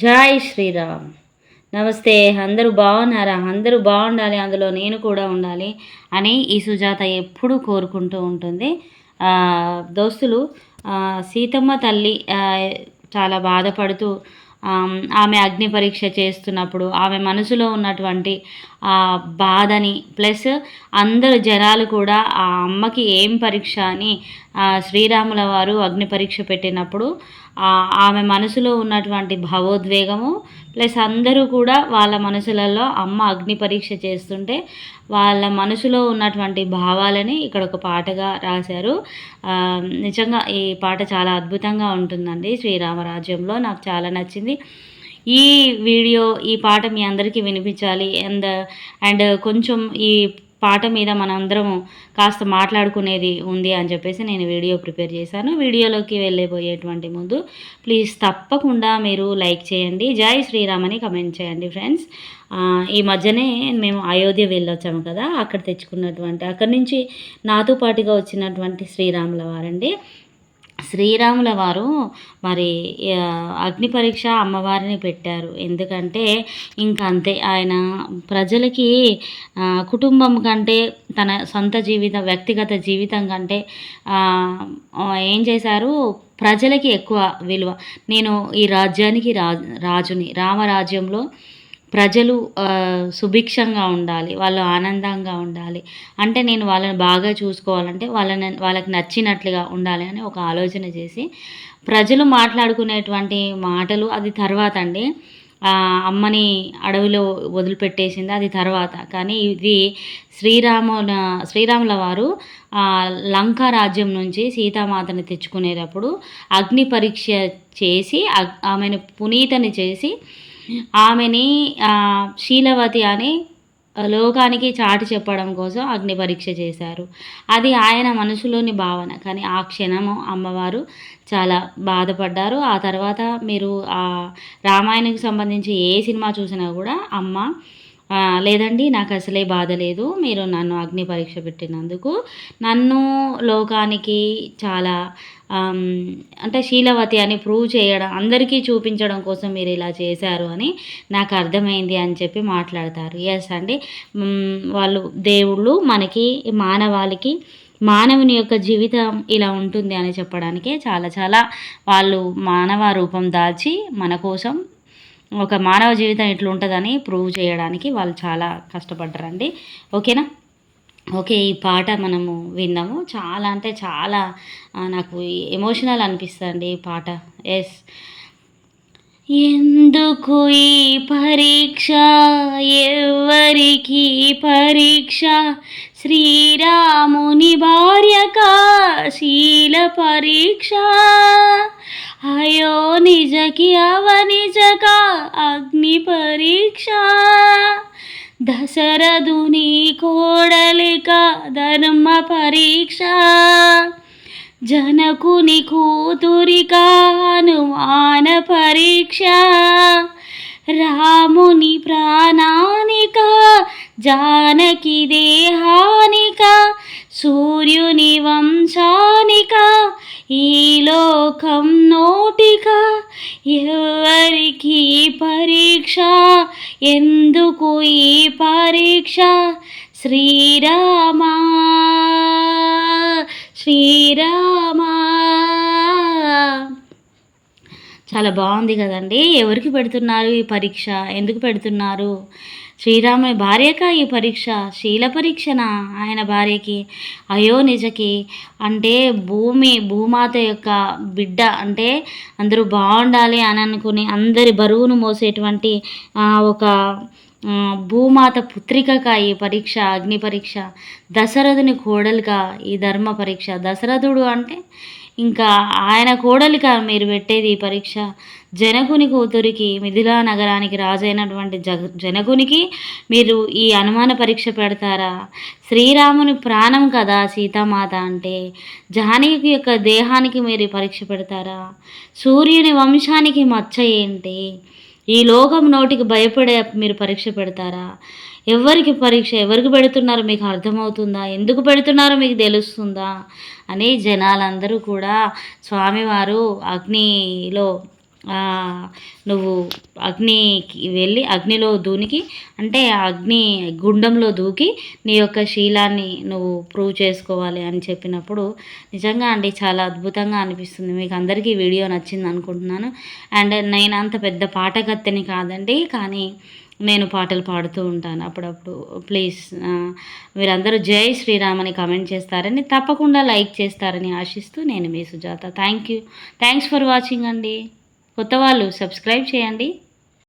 జై శ్రీరామ్. నమస్తే అందరూ బాగున్నారా? అందరూ బాగుండాలి అందులో నేను కూడా ఉండాలి అని ఈ సుజాత ఎప్పుడూ కోరుకుంటూ ఉంటుంది. దోస్తులు సీతమ్మ తల్లి చాలా బాధపడుతూ ఆమె అగ్ని పరీక్ష చేస్తున్నప్పుడు ఆమె మనసులో ఉన్నటువంటి ఆ బాధని ప్లస్ అందరు జనాలు కూడా ఆ అమ్మకి ఏం పరీక్ష అని శ్రీరాముల వారు అగ్ని పరీక్ష పెట్టినప్పుడు ఆమె మనసులో ఉన్నటువంటి భావోద్వేగము ప్లస్ అందరూ కూడా వాళ్ళ మనసులలో అమ్మ అగ్ని పరీక్ష చేస్తుంటే వాళ్ళ మనసులో ఉన్నటువంటి భావాలని ఇక్కడ ఒక పాటగా రాశారు. నిజంగా ఈ పాట చాలా అద్భుతంగా ఉంటుందండి శ్రీరామరాజ్యంలో. నాకు చాలా నచ్చింది. ఈ వీడియో ఈ పాట మీ అందరికీ వినిపించాలి. అండ్ అండ్ కొంచెం ఈ పాట మీద మనందరం కాస్త మాట్లాడుకునేది ఉంది అని చెప్పేసి నేను వీడియో ప్రిపేర్ చేశాను. వీడియోలోకి వెళ్ళిపోయేటువంటి ముందు ప్లీజ్ తప్పకుండా మీరు లైక్ చేయండి. జై శ్రీరామ్ అని కమెంట్ చేయండి ఫ్రెండ్స్. ఈ మధ్యనే మేము అయోధ్య వెళ్ళొచ్చాము కదా అక్కడ తెచ్చుకున్నటువంటి అక్కడి నుంచి నాతో పాటుగా వచ్చినటువంటి శ్రీరాముల వారండి. శ్రీరాముల వారు మరి అగ్ని పరీక్ష అమ్మవారిని పెట్టారు. ఎందుకంటే ఇంకంతే అంతే ఆయన ప్రజలకి కుటుంబం కంటే తన సొంత జీవితం వ్యక్తిగత జీవితం కంటే ఏం చేశారు? ప్రజలకి ఎక్కువ విలువ. నేను ఈ రాజ్యానికి రా రాజుని రామరాజ్యంలో ప్రజలు సుభిక్షంగా ఉండాలి వాళ్ళు ఆనందంగా ఉండాలి. అంటే నేను వాళ్ళని బాగా చూసుకోవాలంటే వాళ్ళని వాళ్ళకి నచ్చినట్లుగా ఉండాలి అని ఒక ఆలోచన చేసి ప్రజలు మాట్లాడుకునేటువంటి మాటలు అది తర్వాత అండి. అమ్మని అడవిలో వదిలిపెట్టేసింది అది తర్వాత. కానీ ఇది శ్రీరామున శ్రీరాముల వారు ఆ, లంకా రాజ్యం నుంచి సీతామాతని తెచ్చుకునేటప్పుడు అగ్ని పరీక్ష చేసి అగ్- ఆమెను పునీతని చేసి ఆమెని శీలవతి అని లోకానికి చాటి చెప్పడం కోసం అగ్ని పరీక్ష చేశారు. అది ఆయన మనసులోని భావన. కానీ ఆ క్షణము అమ్మవారు చాలా బాధపడ్డారు. ఆ తర్వాత మీరు ఆ రామాయణకు సంబంధించి ఏ సినిమా చూసినా కూడా అమ్మ లేదండి నాకు అసలే బాధ లేదు. మీరు నన్ను అగ్ని పరీక్ష పెట్టినందుకు. నన్ను లోకానికి చాలా అంటే శీలవతి అని ప్రూవ్ చేయడం అందరికీ చూపించడం కోసం మీరు ఇలా చేశారు అని నాకు అర్థమైంది అని చెప్పి మాట్లాడతారు. ఎస్ అండి. వాళ్ళు దేవుళ్ళు మనకి మానవాళికి మానవుని యొక్క జీవితం ఇలా ఉంటుంది అని చెప్పడానికే చాలా చాలా వాళ్ళు మానవ రూపం దాల్చి మన కోసం ఒక మానవ జీవితం ఇట్లా ప్రూవ్ చేయడానికి వాళ్ళు చాలా కష్టపడ్డారండి. ఓకేనా? ఓకే ఈ పాట మనము విన్నాము చాలా అంటే చాలా నాకు ఎమోషనల్ అనిపిస్తుంది ఈ పాట. ఎస్ ఎందుకు ఈ పరీక్ష? ఎవరికి పరీక్ష? శ్రీరాముని భార్య శీల పరీక్ష. అయో నిజకి అవనిజక అగ్ని పరీక్ష. దశరథుని కోడలిక ధర్మ పరీక్ష. జనకుని కూతురిక అనుమాన పరీక్ష. రాముని ప్రాణానిక జానకి దేహానిక సూర్యుని వంశానిక. ఈ లోకం పరీక్ష. ఎందుకు ఈ పరీక్ష? శ్రీరామా శ్రీరామా. చాలా బాగుంది కదండి. ఎవరికి పెడుతున్నారు ఈ పరీక్ష? ఎందుకు పెడుతున్నారు? శ్రీరాముని భార్యక ఈ పరీక్ష? శీల పరీక్షనా? ఆయన భార్యకి? అయో నిజకి. అంటే భూమి భూమాత యొక్క బిడ్డ అంటే అందరూ బాగుండాలి అని అనుకుని అందరి బరువును మోసేటువంటి ఒక భూమాత పుత్రికగా ఈ పరీక్ష అగ్ని పరీక్ష? దశరథుని కోడలుగా ఈ ధర్మ పరీక్ష. దశరథుడు అంటే ఇంకా ఆయన కోడలిక మీరు పెట్టేది ఈ పరీక్ష. జనకుని కూతురికి మిథిలా నగరానికి రాజైనటువంటి జగ జనకునికి మీరు ఈ అనుమాన పరీక్ష పెడతారా? శ్రీరాముని ప్రాణం కదా సీతామాత అంటే. జానకి యొక్క దేహానికి మీరు పరీక్ష పెడతారా? సూర్యుని వంశానికి మచ్చ ఏంటి? ఈ లోకం నోటికి భయపడే మీరు పరీక్ష పెడతారా? ఎవరికి పరీక్ష ఎవరికి పెడుతున్నారో మీకు అర్థమవుతుందా? ఎందుకు పెడుతున్నారో మీకు తెలుస్తుందా? అని జనాలందరూ కూడా స్వామివారు అగ్నిలో నువ్వు అగ్నికి వెళ్ళి అగ్నిలో దూనికి అంటే అగ్ని గుండంలో దూకి నీ యొక్క శీలాన్ని నువ్వు ప్రూవ్ చేసుకోవాలి అని చెప్పినప్పుడు నిజంగా అండి చాలా అద్భుతంగా అనిపిస్తుంది. మీకు అందరికీ వీడియో నచ్చింది అనుకుంటున్నాను. అండ్ నేను అంత పెద్ద పాటగత్తెని కాదండి కానీ నేను పాటలు పాడుతూ ఉంటాను అప్పుడప్పుడు. ప్లీజ్ మీరందరూ జై శ్రీరామ్ అని కమెంట్ చేస్తారని తప్పకుండా లైక్ చేస్తారని ఆశిస్తూ నేను మీ Sujatha. Thank you thanks for watching అండి. కొత్త వాళ్ళు సబ్స్క్రైబ్ చేయండి.